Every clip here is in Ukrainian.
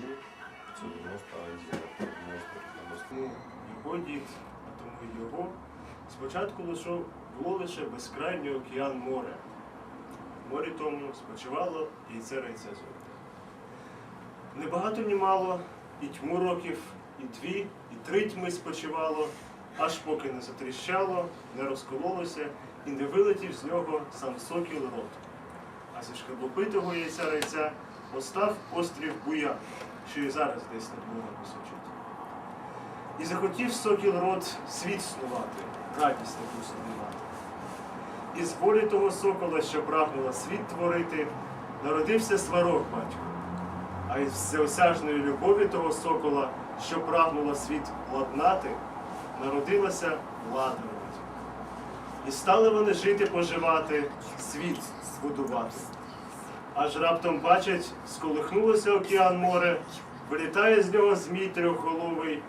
Ні, це 91, 90, 90. Його дід, а тому його, спочатку лише було лише безкрайній океан моря. Морі тому спочивало яйце райця золоте. Небагато ні мало, і тьму років, і дві, і три тьми спочивало, аж поки не затріщало, не розкололося і не вилетів з нього сам сокіл рот. А зі шкарлупитого яйця райця постав острів Буян, що і зараз десь над морем височить. І захотів сокіл рот світ снувати, радість таку мати. І з волі того сокола, що прагнула світ творити, народився сварог батько. А із всеосяжної любові того сокола, що прагнула світ ладнати, народилася влада родить. І стали вони жити поживати, світ збудувати. Аж раптом бачать, сколихнулося океан море, вилітає з нього змій трьохголовий,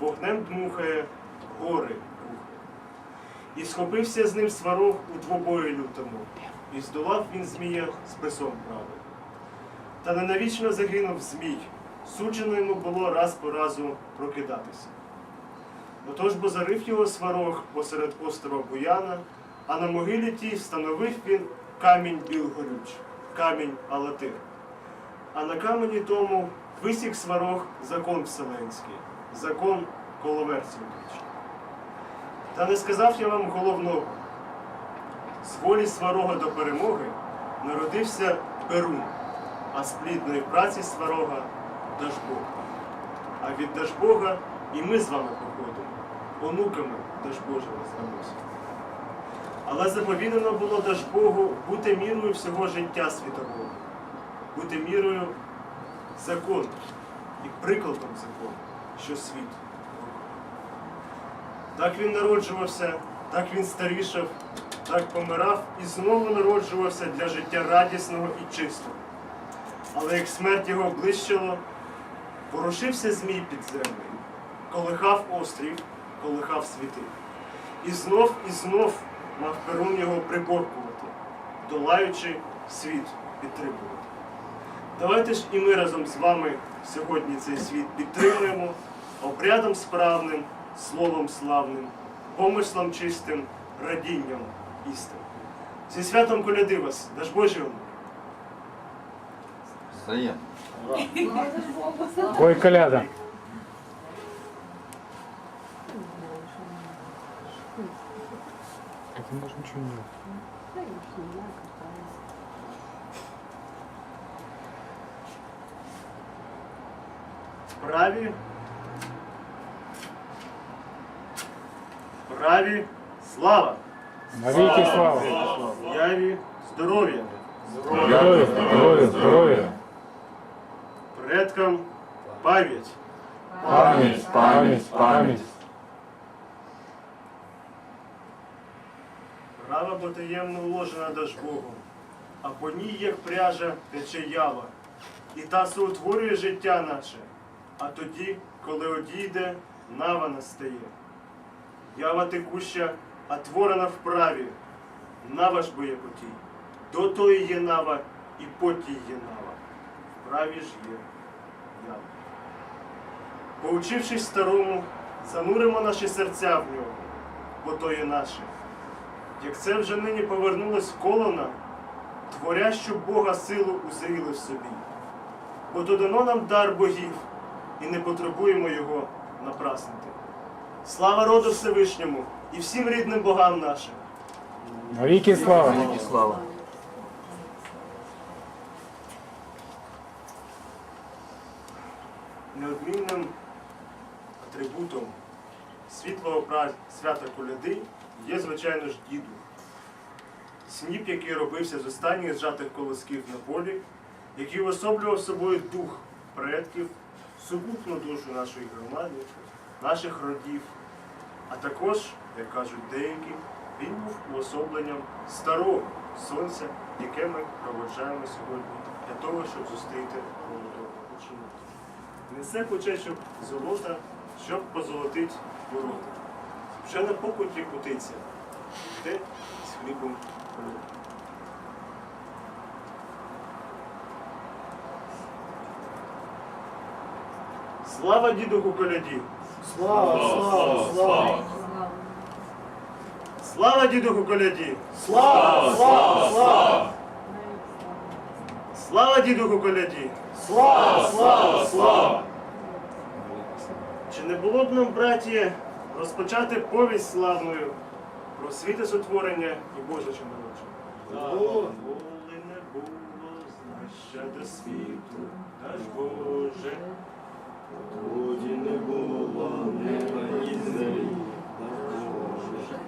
вогнем дмухає, гори. І схопився з ним сварог у двобої лютому, і здолав він змія списом правим. Та ненавічно загинув змій, суджено йому було раз по разу прокидатися. Отож бо зарив його сварог посеред острова Буяна, а на могилі тій встановив він камінь білгорюч, камінь Алатир. А на камені тому висік сварог закон вселенський, закон коловерців вічний. Та не сказав я вам головного. З волі сварога до перемоги народився Перун, а з плідної праці сварога Дажбог. А від Дажбога і ми з вами походимо, онуками Дажбожими звемося. Але заповідано було Дажбогу бути мірою всього життя світового, бути мірою закону і прикладом закону, що світ. Так він народжувався, так він старішав, так помирав і знову народжувався для життя радісного і чистого. Але як смерть його блищило, ворушився змій підземний, колихав острів, колихав світи. І знов і знов мав перун його приборкувати, долаючи світ підтримувати. Давайте ж і ми разом з вами сьогодні цей світ підтримуємо обрядом справним, словом славним, помислом чистим, радінням істин. Зі святом коляди вас, даж Божий вам. Взаємно. Ой, коляда. Так не можешь ничего не делать. Праві. Праві слава. Навеки слава. Яві здоров'я. Здоровья, здоровья, здоровья. Предкам пам'ять. Память, память, память. Права потаємно уложена даж Богу, а по ній, як пряжа, тече ява, і та соутворює життя наше, а тоді, коли одійде, нава настає. Ява текуща, а творена в праві, нава ж боє потій. До тої є нава, і потій є нава. В праві ж є ява. Поучившись старому, зануримо наші серця в нього, бо то є наше. Як це вже нині повернулось коло нам, творящу Бога силу узріли в собі. Бо то дано нам дар богів, і не потребуємо його напраснити. Слава роду Всевишньому і всім рідним богам нашим. Навеки слава. Слава. Неодмінним атрибутом світлого свята коляди є, звичайно ж, діду. Сніп, який робився з останніх зжатих колосків на полі, який уособлював собою дух предків, сукупну душу нашої громади, наших родів, а також, як кажуть деякі, він був уособленням старого сонця, яке ми проводжаємо сьогодні для того, щоб зустріти молодого ученика. Несе кучечок золота, щоб позолотить ворота. Вже на покуті кутиться, йде з хлібом хліб. Слава дідуху коляді! Слава, слава, слава! Слава дідуху коляді! Слава, слава, слава! Слава дідуху коляді! Слава, слава, слава! Чи не було б нам, браті, розпочати повість славною про світе сотворення і Боже чи народження? Було. Коли не було знаща до світу, наш Боже, Тоді не було неба і землі, Боже.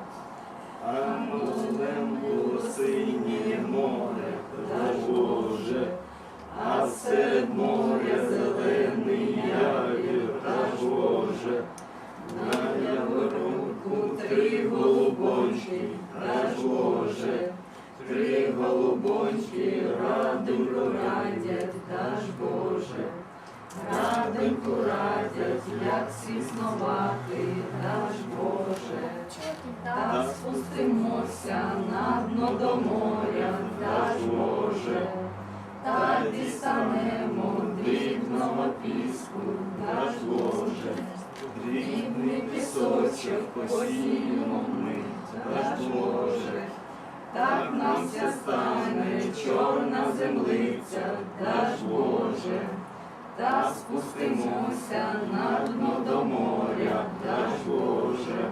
А морем було синє море, Боже. А серед моря зелений явір, Боже. Яворонку три голубоньки, Боже. Три голубоньки, радонько радять, даж Боже. Радонько радять, як сіснувати, даж Боже. Та спустимося на дно до моря, даж Боже. Та дістанемо дрібного піску, даж Боже. Дрібний пісочок посіємо ми, даж Боже. Так нам вся стане чорна землиця, даж Боже. Та спустимося на дно до моря, даж Боже.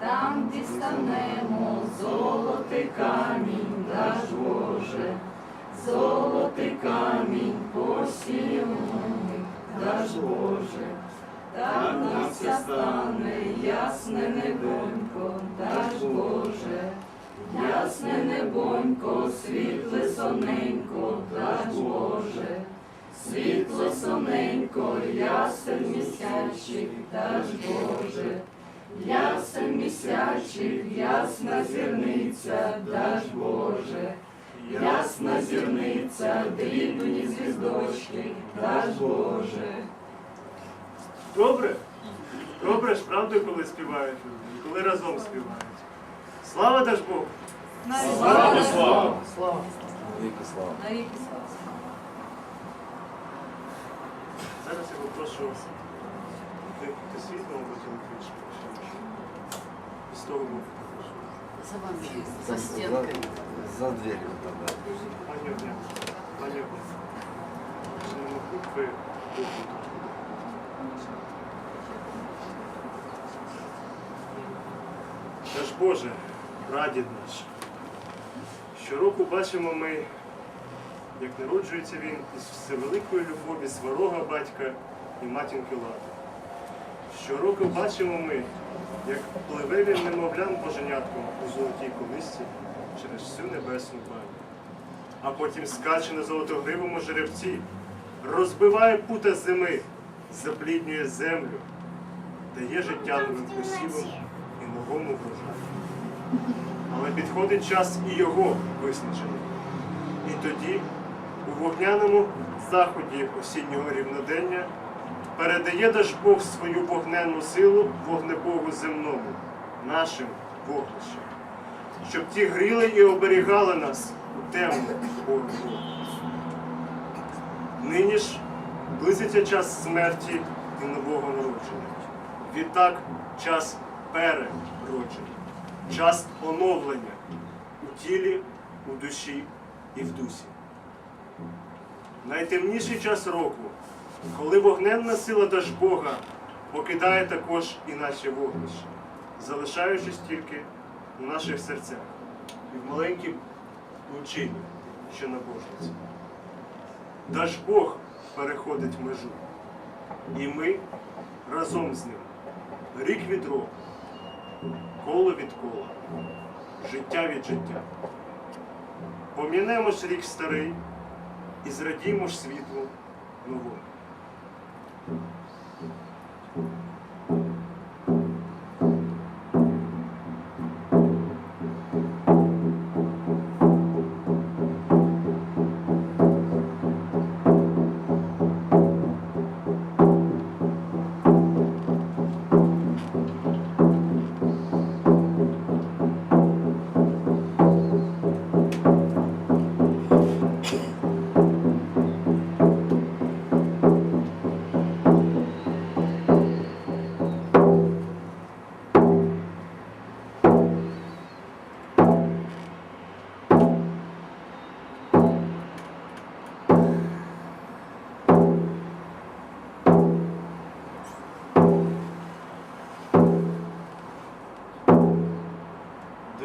Там дістанемо золотий камінь, даж Боже. Золотий камінь ми, даж Боже. Так нам вся стане ясне небонько, даж Боже. Ясне небонько, світле соненько, даж Боже. Світло соненько, ясен місячик, даж Боже. Ясен місячик, ясна зірниця, даж Боже. Ясна зірниця, дрібні звіздочки, даж Боже. Добре? Добре ж, правда, коли співають, люди, коли разом співають. Слава даж Богу! Слава, слава, слава. Велике слава. слава. Зараз я попрошу вимкнути світло, електричне. І з того боку. За вами, Там за стенкой. За дверью там, да. Та ж Боже, прадід наш. Щороку бачимо ми, як народжується він із всевеликої любові сварога батька і матінки Лади. Щороку бачимо ми, як пливе він немовлян боженятком у золотій колисці через всю небесну баню. А потім скаче на золотогривому жеребці, розбиває пута зими, запліднює землю, дає життя новим посівам і новому врожаю. Але підходить час і його визначення. І тоді, у вогняному заході осіннього рівнодення, передає даж Бог свою вогненну силу вогнебогу земному, нашим вогнищем, щоб ті гріли і оберігали нас у темну пору. Нині ж близиться час смерті і нового народження. Відтак час переродження, час оновлення у тілі, у душі і в дусі. Найтемніший час року, коли вогненна сила Дажбога покидає також і наші вогнища, залишаючись тільки у наших серцях і в маленькій лучині, що на божниці. Дажбог переходить межу, і ми разом з ним, рік від року, коло від кола, життя від життя. Помінемо ж рік старий і зрадімо ж світлу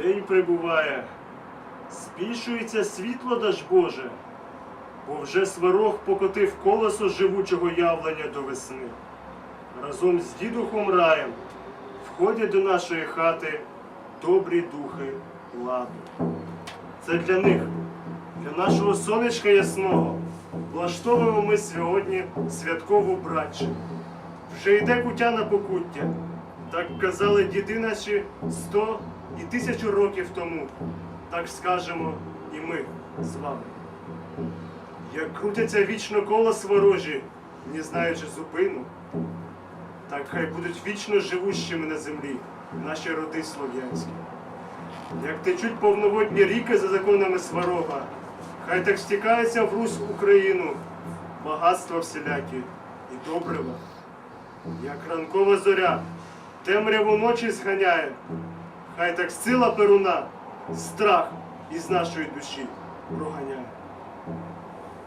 новому. прибуває, збільшується світло даж Боже, бо вже сварог покотив колесо живучого явлення до весни. Разом з дідухом раєм входять до нашої хати добрі духи ладу. Це для них, для нашого сонечка ясного. Влаштовуємо ми сьогодні святкову братчину. Вже йде куття на покуття. Так казали діди наші сто і тисячу років тому. Так скажемо і ми з вами. Як крутяться вічно кола сворожі, не знаючи зупину, так хай будуть вічно живущими на землі наші роди слов'янські. Як течуть повноводні ріки за законами сварога, хай так стікається в Русь Україну багатства всілякі і добрива. Як ранкова зоря, темряву ночі зганяє, хай так сила перуна, страх із нашої душі проганяє.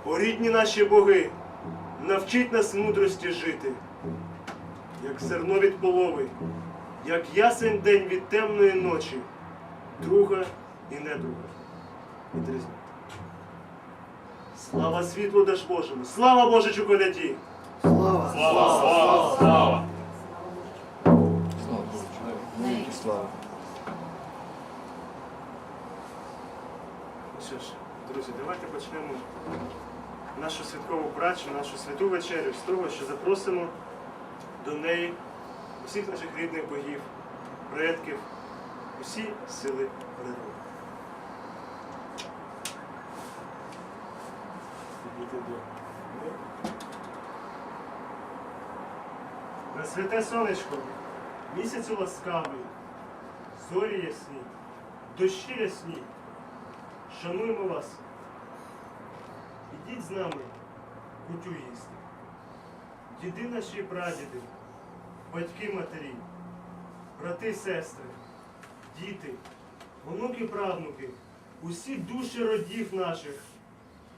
О рідні наші боги, навчіть нас мудрості жити, як зерно від полови, як ясен день від темної ночі, друга і недруга. Відрізняйте. Слава світлу даж Божому! Слава Божичу коляді! Слава! Слава Богу. Навіки слава. Ну Що ж, друзі, давайте почнемо нашу святкову працю, нашу святу вечерю з того, що запросимо до неї усіх наших рідних богів, предків, усі сили природи. На святе сонечко, місяцю ласкавий, зорі ясні, дощі ясні. Шануємо вас. Ідіть з нами кутю їсти. Діди наші прадіди, батьки матері, брати, сестри, діти, онуки, правнуки, усі душі родів наших.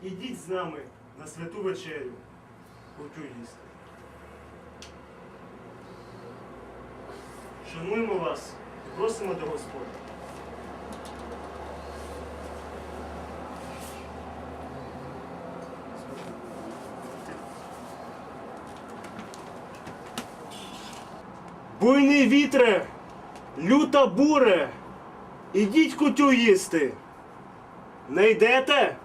Ідіть з нами на святу вечерю кутю їсти. Шануємо вас і просимо до Господа. Буйний вітре, люта буре, ідіть кутю їсти. Не йдете?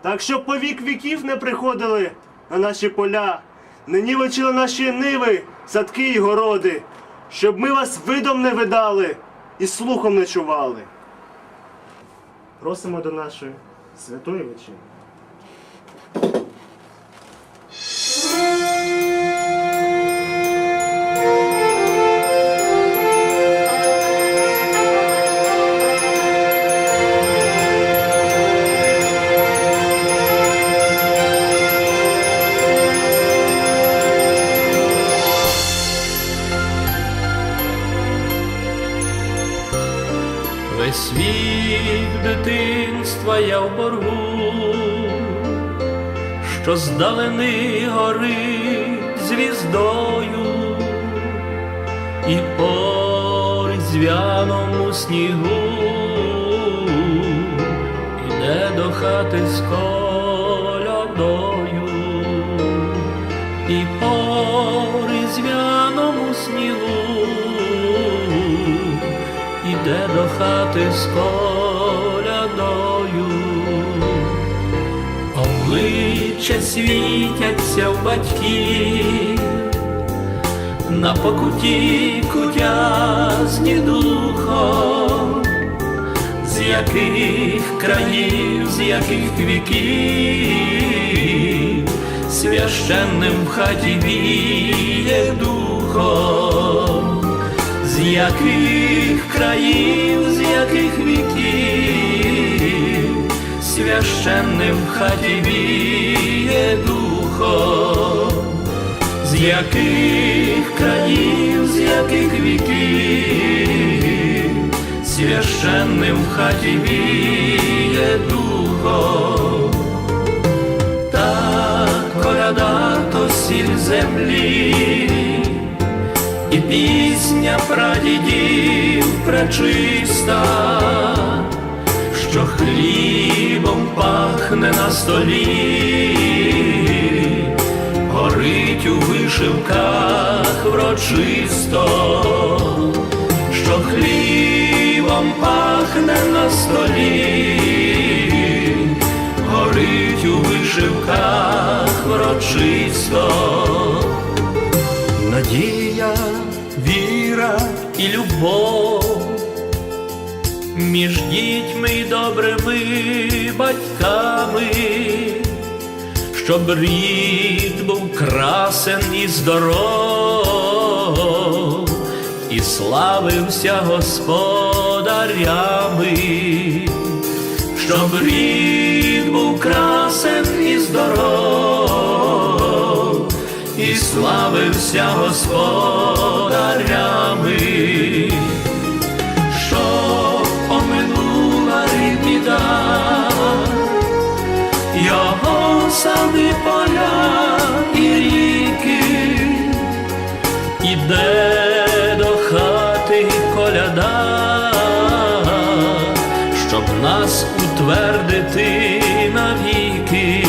Так щоб по вік віків не приходили на наші поля, не нівечили наші ниви, садки й городи, щоб ми вас видом не видали і слухом не чували. Просимо до нашої святої вечері. Що здалени горить звіздою, і по різдвяному снігу іде до хати з колядою, і по різдвяному снігу іде до хати з колядою, обличчя світяться в батьків, на покуті кутязні духом, з яких країв, з яких віків, священним в хаті віє духом з яких країв, з яких віків, священним в хаті віє духом, з яких країв, з яких віків, священним хаті віє духом, так коляда то сіль землі і пісня прадідів, пречиста, що хлібом пахне на столі, горить у вишивках врочисто, що хлібом пахне на столі, горить у вишивках врочисто. Надія, віра і любов між дітьми й добрими батьками, щоб рід був красен і здоров, і славився господарями, щоб рід був красен і здоров, і славився господарями, самі поля і ріки, іде до хати коляда, щоб нас утвердити навіки.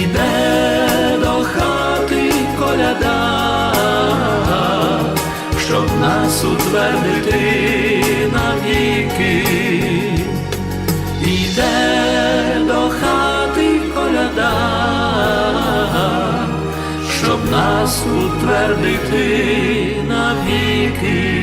Іде до хати коляда, щоб нас утвердити щоб нас утвердити навіки.